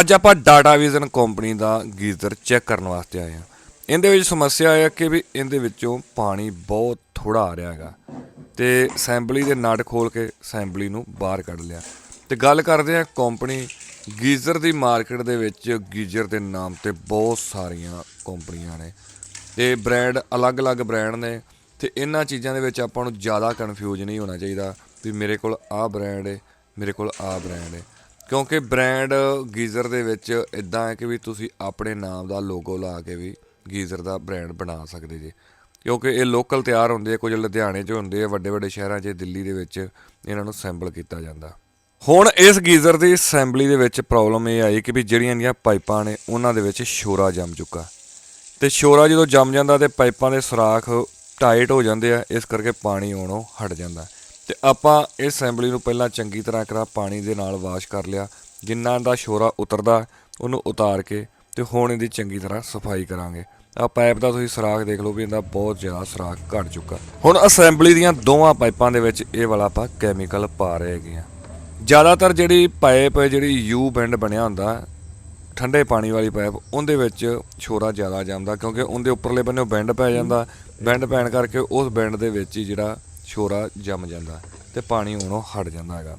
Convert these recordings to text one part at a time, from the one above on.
ਅੱਜ ਆਪਾਂ data vision company ਦਾ ਗੀਜ਼ਰ ਚੈੱਕ ਕਰਨ ਵਾਸਤੇ ਆਏ ਹਾਂ। ਇਹਦੇ ਵਿੱਚ ਸਮੱਸਿਆ ਇਹ ਹੈ ਕਿ ਵੀ ਇਹਦੇ ਵਿੱਚੋਂ ਪਾਣੀ ਬਹੁਤ ਥੋੜਾ ਆ ਰਿਹਾ ਹੈਗਾ ਤੇ ਅਸੈਂਬਲੀ ਦੇ ਨਟ ਖੋਲ ਕੇ ਅਸੈਂਬਲੀ ਨੂੰ ਬਾਹਰ ਕੱਢ ਲਿਆ। ਤੇ ਗੱਲ ਕਰਦੇ ਹਾਂ ਕੰਪਨੀ ਗੀਜ਼ਰ ਦੀ ਮਾਰਕੀਟ ਦੇ ਵਿੱਚ ਗੀਜ਼ਰ ਦੇ ਨਾਮ ਤੇ ਬਹੁਤ ਸਾਰੀਆਂ ਕੰਪਨੀਆਂ ਨੇ। ਤੇ ਬ੍ਰਾਂਡ ਅਲੱਗ-ਅਲੱਗ ਬ੍ਰਾਂਡ ਨੇ ਤੇ ਇਹਨਾਂ ਚੀਜ਼ਾਂ ਦੇ ਵਿੱਚ ਆਪਾਂ ਨੂੰ ਜ਼ਿਆਦਾ ਕਨਫਿਊਜ਼ ਨਹੀਂ ਹੋਣਾ ਚਾਹੀਦਾ ਵੀ ਮੇਰੇ ਕੋਲ ਆਹ ਬ੍ਰਾਂਡ ਹੈ, ਮੇਰੇ ਕੋਲ ਆਹ ਬ੍ਰਾਂਡ ਹੈ। ਕਿਉਂਕਿ ਬ੍ਰਾਂਡ ਗੀਜ਼ਰ ਦੇ ਵਿੱਚ ਇਦਾਂ ਹੈ ਕਿ ਵੀ ਤੁਸੀਂ ਆਪਣੇ ਨਾਮ ਦਾ ਲੋਗੋ ਲਾ ਕੇ ਵੀ ਗੀਜ਼ਰ ਦਾ ਬ੍ਰਾਂਡ ਬਣਾ ਸਕਦੇ ਜੇ। ਕਿਉਂਕਿ ਇਹ ਲੋਕਲ ਤਿਆਰ ਹੁੰਦੇ ਆ, ਕੁਝ ਲੁਧਿਆਣੇ 'ਚ ਹੁੰਦੇ ਆ ਵੱਡੇ ਵੱਡੇ ਸ਼ਹਿਰਾਂ 'ਚ, ਦਿੱਲੀ ਦੇ ਵਿੱਚ ਇਹਨਾਂ ਨੂੰ ਸੈਂਪਲ ਕੀਤਾ ਜਾਂਦਾ। ਹੁਣ ਇਸ ਗੀਜ਼ਰ ਦੀ ਅਸੈਂਬਲੀ ਦੇ ਵਿੱਚ ਪ੍ਰੋਬਲਮ ਇਹ ਆਈ ਕਿ ਵੀ ਜਿਹੜੀਆਂ ਦੀਆਂ ਪਾਈਪਾਂ ਨੇ, ਉਹਨਾਂ ਦੇ ਵਿੱਚ ਸ਼ੋਰਾ ਜੰਮ ਚੁੱਕਾ। ਤੇ ਸ਼ੋਰਾ ਜਦੋਂ ਜੰਮ ਜਾਂਦਾ ਤੇ ਪਾਈਪਾਂ ਦੇ ਸੁਰਾਖ ਟਾਈਟ ਹੋ ਜਾਂਦੇ ਆ, ਇਸ ਕਰਕੇ ਪਾਣੀ ਆਉਣੋਂ ਹਟ ਜਾਂਦਾ। ਤੇ ਆਪਾਂ ਇਸ ਅਸੈਂਬਲੀ ਨੂੰ ਪਹਿਲਾਂ ਚੰਗੀ ਤਰ੍ਹਾਂ ਕਰਾ ਪਾਣੀ ਦੇ ਨਾਲ ਵਾਸ਼ ਕਰ ਲਿਆ। ਜਿੰਨਾ ਦਾ ਸ਼ੋਰਾ ਉਤਰਦਾ, ਉਹਨੂੰ ਉਤਾਰ ਕੇ ਤੇ ਹੁਣ ਇਹਦੀ ਚੰਗੀ ਤਰ੍ਹਾਂ ਸਫ਼ਾਈ ਕਰਾਂਗੇ। ਆ ਪਾਈਪ ਦਾ ਤੁਸੀਂ ਸੁਰਾਖ ਦੇਖ ਲਓ ਵੀ ਇਹਦਾ ਬਹੁਤ ਜ਼ਿਆਦਾ ਸੁਰਾਖ ਘਟ ਚੁੱਕਾ। ਹੁਣ ਅਸੈਂਬਲੀ ਦੀਆਂ ਦੋਵਾਂ ਪਾਈਪਾਂ ਦੇ ਵਿੱਚ ਇਹ ਵਾਲਾ ਆਪਾਂ ਕੈਮੀਕਲ ਪਾ ਰਹੇ ਹੈਗੇ ਆ ਜ਼ਿਆਦਾਤਰ ਜਿਹੜੀ ਪਾਈਪ, ਜਿਹੜੀ ਯੂ ਬੈਂਡ ਬਣਿਆ ਹੁੰਦਾ, ਠੰਡੇ ਪਾਣੀ ਵਾਲੀ ਪਾਈਪ, ਉਹਦੇ ਵਿੱਚ ਛੋਰਾ ਜ਼ਿਆਦਾ ਜਾਂਦਾ ਕਿਉਂਕਿ ਉਹਦੇ ਉੱਪਰਲੇ ਬੰਨੇ ਬੈਂਡ ਪੈ ਜਾਂਦਾ। ਬੈਂਡ ਪੈਣ ਕਰਕੇ ਉਸ ਬੈਂਡ ਦੇ ਵਿੱਚ ਹੀ ਜਿਹੜਾ ਛੋਰਾ ਜੰਮ ਜਾਂਦਾ ਤੇ ਪਾਣੀ ਉਹਨੋਂ ਹਟ ਜਾਂਦਾ ਹੈਗਾ।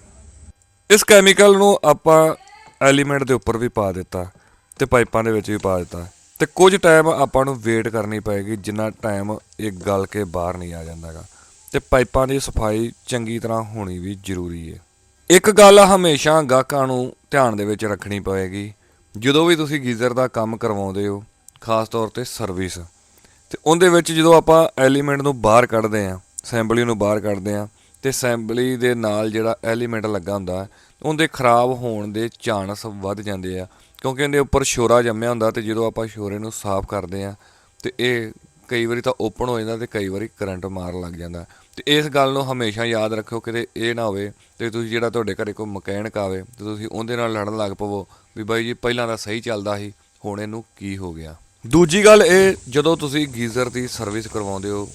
ਇਸ ਕੈਮੀਕਲ ਨੂੰ ਆਪਾਂ ਐਲੀਮੈਂਟ ਦੇ ਉੱਪਰ ਵੀ ਪਾ ਦਿੱਤਾ ਤੇ ਪਾਈਪਾਂ ਦੇ ਵਿੱਚ ਵੀ ਪਾ ਦਿੱਤਾ ਤੇ ਕੁਝ ਟਾਈਮ ਆਪਾਂ ਨੂੰ ਵੇਟ ਕਰਨੀ ਪਏਗੀ ਜਿੰਨਾ ਟਾਈਮ ਇਹ ਗਲ ਕੇ ਬਾਹਰ ਨਹੀਂ ਆ ਜਾਂਦਾਗਾ ਤੇ ਪਾਈਪਾਂ ਦੀ ਸਫ਼ਾਈ ਚੰਗੀ ਤਰ੍ਹਾਂ ਹੋਣੀ ਵੀ ਜ਼ਰੂਰੀ ਹੈ। ਇੱਕ ਗੱਲ ਹਮੇਸ਼ਾ ਗਾਹਕਾਂ ਨੂੰ ਧਿਆਨ ਦੇ ਵਿੱਚ ਰੱਖਣੀ ਪਏਗੀ, ਜਦੋਂ ਵੀ ਤੁਸੀਂ ਗੀਜ਼ਰ ਦਾ ਕੰਮ ਕਰਵਾਉਂਦੇ ਹੋ, ਖਾਸ ਤੌਰ ਤੇ ਸਰਵਿਸ ਤੇ ਉਹਦੇ ਵਿੱਚ ਜਦੋਂ ਆਪਾਂ ਐਲੀਮੈਂਟ ਨੂੰ ਬਾਹਰ ਕੱਢਦੇ ਆਂ ਅਸੈਂਬਲੀ ਨੂੰ ਬਾਹਰ ਕੱਢਦੇ ਆਂ ਤੇ ਅਸੈਂਬਲੀ ਦੇ ਨਾਲ ਜਿਹੜਾ ਐਲੀਮੈਂਟ ਲੱਗਾ ਹੁੰਦਾ ਉਹਦੇ ਖਰਾਬ ਹੋਣ ਦੇ ਚਾਂਸ ਵੱਧ ਜਾਂਦੇ ਆ, ਕਿਉਂਕਿ ਇਹਦੇ ਉੱਪਰ ਸ਼ੋਰਾ ਜੰਮਿਆ ਹੁੰਦਾ ਤੇ ਜਦੋਂ ਆਪਾਂ ਸ਼ੋਰੇ ਨੂੰ ਸਾਫ਼ ਕਰਦੇ ਆਂ ਤੇ ਇਹ ਕਈ ਵਾਰੀ ਤਾਂ ਓਪਨ ਹੋ ਜਾਂਦਾ ਤੇ ਕਈ ਵਾਰੀ ਕਰੰਟ ਮਾਰ ਲੱਗ ਜਾਂਦਾ। ਤੇ ਇਸ ਗੱਲ ਨੂੰ ਹਮੇਸ਼ਾ ਯਾਦ ਰੱਖਿਓ ਕਿਤੇ ਇਹ ਨਾ ਹੋਵੇ ਤੇ ਤੁਸੀਂ ਜਿਹੜਾ ਤੁਹਾਡੇ ਘਰੇ ਕੋਈ ਮਕੈਨਿਕ ਆਵੇ ਤੇ ਤੁਸੀਂ ਉਹਦੇ ਨਾਲ ਲੜਨ ਲੱਗ ਪਵੋ ਵੀ ਬਾਈ ਜੀ ਪਹਿਲਾਂ ਤਾਂ ਸਹੀ ਚੱਲਦਾ ਸੀ, ਹੁਣ ਇਹਨੂੰ ਕੀ ਹੋ ਗਿਆ। ਦੂਜੀ ਗੱਲ ਇਹ ਜਦੋਂ ਤੁਸੀਂ ਗੀਜ਼ਰ ਦੀ ਸਰਵਿਸ ਕਰਵਾਉਂਦੇ ਹੋ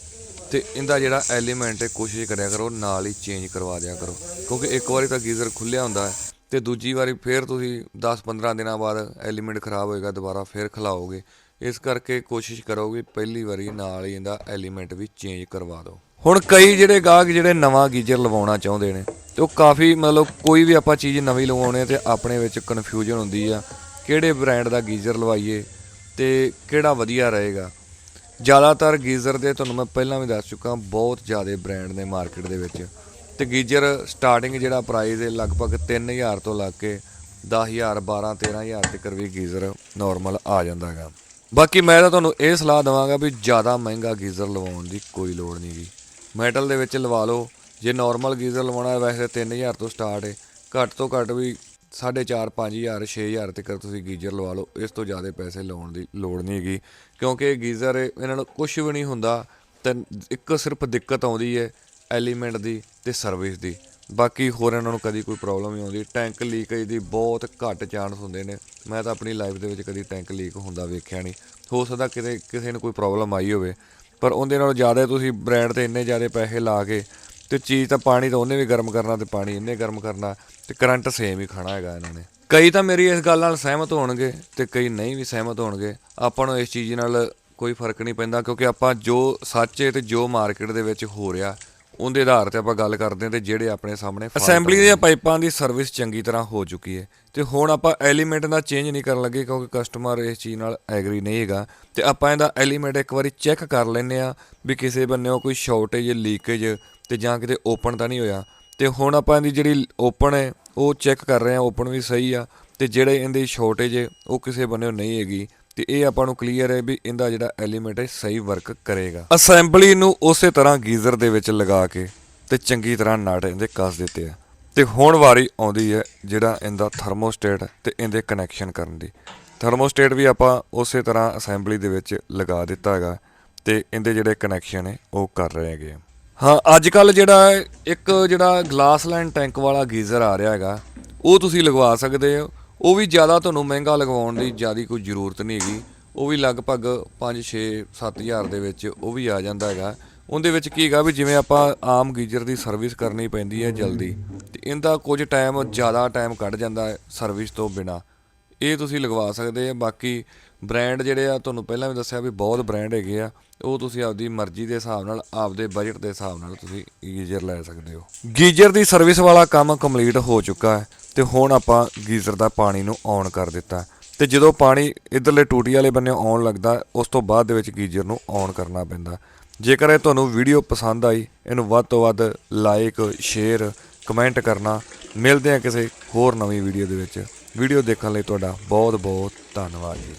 ਤੇ ਇਹਦਾ ਜਿਹੜਾ ਐਲੀਮੈਂਟ ਹੈ, ਕੋਸ਼ਿਸ਼ ਕਰਿਆ ਕਰੋ, ਨਾਲ ਹੀ ਚੇਂਜ ਕਰਵਾ ਦਿਆ ਕਰੋ। ਕਿਉਂਕਿ ਇੱਕ ਵਾਰੀ ਤਾਂ ਗੀਜ਼ਰ ਖੁੱਲਿਆ ਹੁੰਦਾ ਹੈ ਤੇ ਦੂਜੀ ਵਾਰੀ ਫੇਰ ਤੁਸੀਂ 10-15 ਦਿਨਾਂ ਬਾਅਦ ਐਲੀਮੈਂਟ ਖਰਾਬ ਹੋਏਗਾ, ਦੁਬਾਰਾ ਫੇਰ ਖਲਾਓਗੇ। ਇਸ ਕਰਕੇ ਕੋਸ਼ਿਸ਼ ਕਰੋ ਵੀ ਪਹਿਲੀ ਵਾਰੀ ਨਾਲ ਹੀ ਇਹਦਾ ਐਲੀਮੈਂਟ ਵੀ ਚੇਂਜ ਕਰਵਾ ਦਿਓ। ਹੁਣ ਕਈ ਜਿਹੜੇ ਗਾਹਕ ਜਿਹੜੇ ਨਵਾਂ ਗੀਜ਼ਰ ਲਵਾਉਣਾ ਚਾਹੁੰਦੇ ਨੇ, ਤੇ ਉਹ ਕਾਫੀ ਮਤਲਬ ਕੋਈ ਵੀ ਆਪਾਂ ਚੀਜ਼ ਨਵੀਂ ਲਵਾਉਣੇ ਤੇ ਆਪਣੇ ਵਿੱਚ ਕਨਫਿਊਜ਼ਨ ਹੁੰਦੀ ਆ, ਕਿਹੜੇ ਬ੍ਰਾਂਡ ਦਾ ਗੀਜ਼ਰ ਲਵਾਈਏ ਤੇ ਕਿਹੜਾ ਵਧੀਆ ਰਹੇਗਾ। ਜ਼ਿਆਦਾਤਰ ਗੀਜ਼ਰ ਦੇ ਤੁਹਾਨੂੰ ਮੈਂ ਪਹਿਲਾਂ ਵੀ ਦੱਸ ਚੁੱਕਾ, ਬਹੁਤ ਜ਼ਿਆਦਾ ਬ੍ਰਾਂਡ ਨੇ ਮਾਰਕੀਟ ਦੇ ਵਿੱਚ। ਤੇ ਗੀਜ਼ਰ ਸਟਾਰਟਿੰਗ ਜਿਹੜਾ ਪ੍ਰਾਈਸ ਹੈ ਲਗਭਗ 3000 ਤੋਂ ਲੱਗ ਕੇ 10000 12 13000 ਤੱਕ ਵੀ ਗੀਜ਼ਰ ਨਾਰਮਲ ਆ ਜਾਂਦਾ ਹੈਗਾ। ਬਾਕੀ ਮੈਂ ਤਾਂ ਤੁਹਾਨੂੰ ਇਹ ਸਲਾਹ ਦਵਾਂਗਾ ਵੀ ਜ਼ਿਆਦਾ ਮਹਿੰਗਾ ਗੀਜ਼ਰ ਲਵਾਉਣ ਦੀ ਕੋਈ ਲੋੜ ਨਹੀਂ ਗੀ। ਮੈਟਲ ਦੇ ਵਿੱਚ ਲਵਾ ਲਓ। ਜੇ ਨਾਰਮਲ ਗੀਜ਼ਰ ਲਵਾਉਣਾ ਹੈ, ਵੈਸੇ 3000 ਤੋਂ ਸਟਾਰਟ ਹੈ। ਘੱਟ ਤੋਂ ਘੱਟ ਵੀ 4.5 5000 6000 ਤੱਕ ਤੁਸੀਂ ਗੀਜ਼ਰ ਲਵਾ ਲਓ। ਇਸ ਤੋਂ ਜ਼ਿਆਦਾ ਪੈਸੇ ਲਾਉਣ ਦੀ ਲੋੜ ਨਹੀਂ ਹੈਗੀ। ਕਿਉਂਕਿ ਗੀਜ਼ਰ, ਇਹਨਾਂ ਨੂੰ ਕੁਝ ਵੀ ਨਹੀਂ ਹੁੰਦਾ। ਤੇ ਇੱਕ ਸਿਰਫ ਦਿੱਕਤ ਆਉਂਦੀ ਹੈ ਐਲੀਮੈਂਟ ਦੀ ਤੇ ਸਰਵਿਸ ਦੀ। ਬਾਕੀ ਹੋਰ ਇਹਨਾਂ ਨੂੰ ਕਦੀ ਕੋਈ ਪ੍ਰੋਬਲਮ ਨਹੀਂ ਆਉਂਦੀ। ਟੈਂਕ ਲੀਕੇਜ ਦੀ ਬਹੁਤ ਘੱਟ ਚਾਂਸ ਹੁੰਦੇ ਨੇ। ਮੈਂ ਤਾਂ ਆਪਣੀ ਲਾਈਫ ਦੇ ਵਿੱਚ ਕਦੀ ਟੈਂਕ ਲੀਕ ਹੁੰਦਾ ਵੇਖਿਆ ਨਹੀਂ। ਹੋ ਸਕਦਾ ਕਿਤੇ, ਕਿਸੇ ਨੂੰ ਕੋਈ ਪ੍ਰੋਬਲਮ ਆਈ ਹੋਵੇ। ਪਰ ਉਹਦੇ ਨਾਲੋਂ ਜ਼ਿਆਦਾ ਤੁਸੀਂ ਬ੍ਰਾਂਡ ਤੇ ਇੰਨੇ ਜ਼ਿਆਦਾ ਪੈਸੇ ਲਾ ਕੇ ਤੇ ਚੀਜ਼ ਤਾਂ ਪਾਣੀ ਤਾਂ ਉਹਨੇ ਵੀ ਗਰਮ ਕਰਨਾ ਤੇ ਪਾਣੀ ਇਹਨੇ ਗਰਮ ਕਰਨਾ ਤੇ ਕਰੰਟ ਸੇਮ ਹੀ ਖਾਣਾ ਹੈਗਾ ਇਹਨਾਂ ਨੇ। ਕਈ ਤਾਂ ਮੇਰੀ ਇਸ ਗੱਲ ਨਾਲ ਸਹਿਮਤ ਹੋਣਗੇ ਤੇ ਕਈ ਨਹੀਂ ਵੀ ਸਹਿਮਤ ਹੋਣਗੇ। ਆਪਾਂ ਨੂੰ ਇਸ ਚੀਜ਼ ਨਾਲ ਕੋਈ ਫ਼ਰਕ ਨਹੀਂ ਪੈਂਦਾ ਕਿਉਂਕਿ ਆਪਾਂ ਜੋ ਸੱਚ ਹੈ ਤੇ ਜੋ ਮਾਰਕੀਟ ਦੇ ਵਿੱਚ ਹੋ ਰਿਹਾ ਉਹਦੇ ਆਧਾਰ ਤੇ ਆਪਾਂ ਗੱਲ ਕਰਦੇ ਹਾਂ ਤੇ ਜਿਹੜੇ ਆਪਣੇ ਸਾਹਮਣੇ ਅਸੈਂਬਲੀ ਦੀਆਂ ਪਾਈਪਾਂ ਦੀ ਸਰਵਿਸ ਚੰਗੀ ਤਰ੍ਹਾਂ ਹੋ ਚੁੱਕੀ ਹੈ ਤੇ ਹੁਣ ਆਪਾਂ ਐਲੀਮੈਂਟ ਦਾ ਚੇਂਜ ਨਹੀਂ ਕਰਨ ਲੱਗੇ ਕਿਉਂਕਿ ਕਸਟਮਰ ਇਸ ਚੀਜ਼ ਨਾਲ ਐਗਰੀ ਨਹੀਂ ਹੈਗਾ। ਤੇ ਆਪਾਂ ਇਹਦਾ ਐਲੀਮੈਂਟ ਇੱਕ ਵਾਰੀ ਚੈੱਕ ਕਰ ਲੈਨੇ ਆ ਵੀ ਕਿਸੇ ਬੰਨੇੋਂ ਕੋਈ ਸ਼ਾਰਟੇਜ ਲੀਕੇਜ ਤੇ ਜਾਂ ਕਿਤੇ ਓਪਨ ਤਾਂ ਨਹੀਂ ਹੋਇਆ। ਤੇ ਹੁਣ ਆਪਾਂ ਇਹਦੀ ਜਿਹੜੀ ਓਪਨ ਹੈ ਉਹ ਚੈੱਕ ਕਰ ਰਹੇ ਆ ਓਪਨ ਵੀ ਸਹੀ ਆ ਤੇ ਜਿਹੜੇ ਇਹਦੀ ਸ਼ਾਰਟੇਜ ਉਹ ਕਿਸੇ ਬੰਨੇੋਂ ਨਹੀਂ ਹੈਗੀ। ਤੇ ਇਹ ਆਪਾਂ ਨੂੰ ਕਲੀਅਰ ਹੈ ਵੀ ਇਹਦਾ ਜਿਹੜਾ ਐਲੀਮੈਂਟ ਹੈ, ਸਹੀ ਵਰਕ ਕਰੇਗਾ। ਅਸੈਂਬਲੀ ਨੂੰ ਉਸੇ ਤਰ੍ਹਾਂ ਗੀਜ਼ਰ ਦੇ ਵਿੱਚ ਲਗਾ ਕੇ ਤੇ ਚੰਗੀ ਤਰ੍ਹਾਂ ਨਾਟ ਇਹਦੇ ਕੱਸ ਦਿੱਤੇ ਆ। ਤੇ ਹੁਣ ਵਾਰੀ ਆਉਂਦੀ ਹੈ ਜਿਹੜਾ ਇਹਦਾ ਥਰਮੋਸਟੇਟ ਤੇ ਇਹਦੇ ਕਨੈਕਸ਼ਨ ਕਰਨ ਦੀ। ਥਰਮੋਸਟੇਟ ਵੀ ਆਪਾਂ ਉਸੇ ਤਰ੍ਹਾਂ ਅਸੈਂਬਲੀ ਦੇ ਵਿੱਚ ਲਗਾ ਦਿੱਤਾ ਹੈਗਾ ਤੇ ਇਹਦੇ ਜਿਹੜੇ ਕਨੈਕਸ਼ਨ ਹੈ ਉਹ ਕਰ ਰਹੇ ਹੈਗੇ ਆ। ਹਾਂ ਅੱਜ ਕੱਲ ਜਿਹੜਾ ਇੱਕ ਜਿਹੜਾ ਗਲਾਸ ਲਾਈਨ ਟੈਂਕ ਵਾਲਾ ਗੀਜ਼ਰ ਆ ਰਿਹਾ ਹੈਗਾ, ਉਹ ਤੁਸੀਂ ਲਗਵਾ ਸਕਦੇ ਹੋ। ਉਹ ਵੀ ਜ਼ਿਆਦਾ ਤੁਹਾਨੂੰ ਮਹਿੰਗਾ ਲਗਵਾਉਣ ਦੀ ਜ਼ਿਆਦਾ ਕੋਈ ਜ਼ਰੂਰਤ ਨਹੀਂ ਹੈਗੀ। ਉਹ ਵੀ ਲਗਭਗ 5 6 7000 ਦੇ ਵਿੱਚ ਉਹ ਵੀ ਆ ਜਾਂਦਾ ਹੈਗਾ। ਉਹਦੇ ਵਿੱਚ ਕੀ ਹੈਗਾ ਵੀ ਜਿਵੇਂ ਆਪਾਂ ਆਮ ਗੀਜ਼ਰ ਦੀ ਸਰਵਿਸ ਕਰਨੀ ਪੈਂਦੀ ਹੈ ਜਲਦੀ, ਤੇ ਇਹਦਾ ਕੁਝ ਟਾਈਮ, ਜ਼ਿਆਦਾ ਟਾਈਮ ਕੱਢ ਜਾਂਦਾ ਹੈ ਸਰਵਿਸ ਤੋਂ ਬਿਨਾ। ਇਹ ਤੁਸੀਂ ਲਗਵਾ ਸਕਦੇ ਆ। ਬਾਕੀ ਬ੍ਰਾਂਡ ਜਿਹੜੇ ਆ, ਤੁਹਾਨੂੰ ਪਹਿਲਾਂ ਵੀ ਦੱਸਿਆ ਵੀ ਬਹੁਤ ਬ੍ਰਾਂਡ ਹੈਗੇ ਆ। ਉਹ ਤੁਸੀਂ ਆਪਦੀ ਮਰਜ਼ੀ ਦੇ ਹਿਸਾਬ ਨਾਲ, ਆਪਦੇ ਬਜਟ ਦੇ ਹਿਸਾਬ ਨਾਲ ਤੁਸੀਂ ਗੀਜ਼ਰ ਲੈ ਸਕਦੇ ਹੋ। ਗੀਜ਼ਰ ਦੀ ਸਰਵਿਸ ਵਾਲਾ ਕੰਮ ਕੰਪਲੀਟ ਹੋ ਚੁੱਕਾ ਹੈ। ਤੇ ਹੁਣ ਆਪਾਂ ਗੀਜ਼ਰ ਦਾ ਪਾਣੀ ਨੂੰ ਔਨ ਕਰ ਦਿੱਤਾ। ਤੇ ਜਦੋਂ ਪਾਣੀ ਇਧਰਲੇ ਟੂਟੀ ਵਾਲੇ ਬੰਨੇ ਆਉਣ ਲੱਗਦਾ, ਉਸ ਤੋਂ ਬਾਅਦ ਦੇ ਵਿੱਚ ਗੀਜ਼ਰ ਨੂੰ ਔਨ ਕਰਨਾ ਪੈਂਦਾ। ਜੇਕਰ ਇਹ ਤੁਹਾਨੂੰ ਵੀਡੀਓ ਪਸੰਦ ਆਈ, ਇਹਨੂੰ ਵੱਧ ਤੋਂ ਵੱਧ ਲਾਈਕ ਸ਼ੇਅਰ ਕਮੈਂਟ ਕਰਨਾ। ਮਿਲਦੇ ਹਾਂ ਕਿਸੇ ਹੋਰ ਨਵੀਂ ਵੀਡੀਓ ਦੇ ਵਿੱਚ। ਵੀਡੀਓ ਦੇਖਣ ਲਈ ਤੁਹਾਡਾ ਬਹੁਤ ਬਹੁਤ ਧੰਨਵਾਦ ਜੀ।